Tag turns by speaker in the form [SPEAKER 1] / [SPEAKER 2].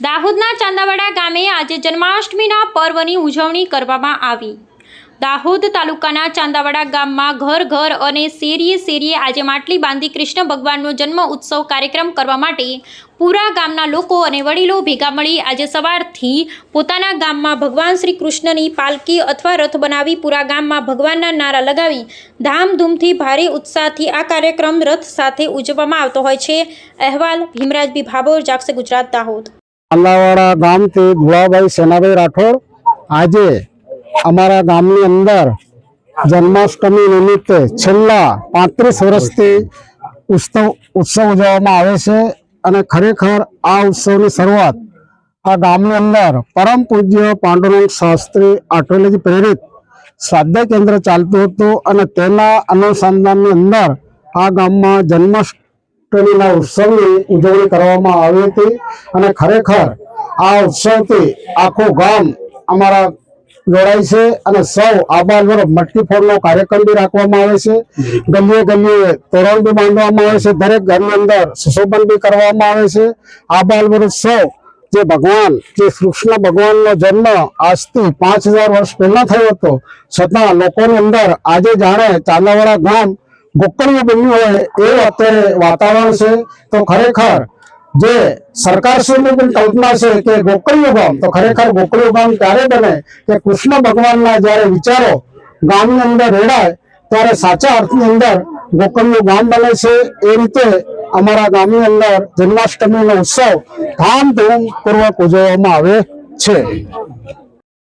[SPEAKER 1] દાહોદના ચાંદાવાડા ગામે આજે જન્માષ્ટમીના પર્વની ઉજવણી કરવામાં આવી. દાહોદ તાલુકાના ચાંદાવાડા ગામમાં ઘર ઘર અને શેરીએ શેરીએ આજે માટલી બાંધી કૃષ્ણ ભગવાનનો જન્મ ઉત્સવ કાર્યક્રમ કરવા માટે પૂરા ગામના લોકો અને વડીલો ભેગા મળી આજે સવારથી પોતાના ગામમાં ભગવાન શ્રી કૃષ્ણની પાલકી અથવા રથ બનાવી પૂરા ગામમાં ભગવાનના નારા લગાવી ધામધૂમથી ભારે ઉત્સાહથી આ કાર્યક્રમ રથ સાથે ઉજવવામાં આવતો હોય છે. અહેવાલ ભીમરાજબી ભાભોર, જાગશે ગુજરાત, દાહોદ.
[SPEAKER 2] આંદાવાડા ગામથી ભુળાભાઈ સેનાભાઈ રાઠોડ આજે અમારા ગામની અંદર જન્માષ્ટમી નિમિત્તે છેલ્લા પાંત્રીસ વર્ષથી ઉત્સવ ઉત્સવ ઉજવવામાં આવે છે અને ખરેખર આ ઉત્સવની શરૂઆત આ ગામની અંદર પરમ પૂજ્ય પાંડુરંગ શાસ્ત્રી આઠોલેથી પ્રેરિત સ્વાધ્યાય કેન્દ્ર ચાલતું હતું અને તેના અનુસંધાનની અંદર આ ગામમાં જન્માષ્ટમીના ઉત્સવની ઉજવણી કરવામાં આવી હતી અને ખરેખર આ ઉત્સવથી આખું ગામ અમારા જોડાય છે અને સૌ આબાલ વરફ મટકી ફોડનો કાર્યક્રમ બી રાખવામાં આવે છે. ગલીએ ગલીએ તોરણ બી બાંધવામાં આવે છે. દરેક ઘરની અંદર સુશોભન બી કરવામાં આવે છે. આબાલ વરફ સૌ જે ભગવાન, જે કૃષ્ણ ભગવાનનો જન્મ આજથી પાંચ હજાર વર્ષ પહેલા થયો હતો. છતાં લોકોની અંદર આજે જાણે ચાંદાવાડા ગામ ગોકળિયું બન્યું હોય એ અત્યારે વાતાવરણ છે, તો ખરેખર જે સરકારશ્રીની પણ કલ્પના છે કે ગોકળિયું ગામ, તો ખરેખર ગોકળિયું ગામ ત્યારે બને કે કૃષ્ણ ભગવાનના જ્યારે વિચારો ગામની અંદર રેડાય, ત્યારે સાચા અર્થની અંદર ગોકળિયું ગામ બને છે. એ રીતે અમારા ગામની અંદર જન્માષ્ટમીનો ઉત્સવ ધામધૂમ પૂર્વક ઉજવવામાં આવે છે.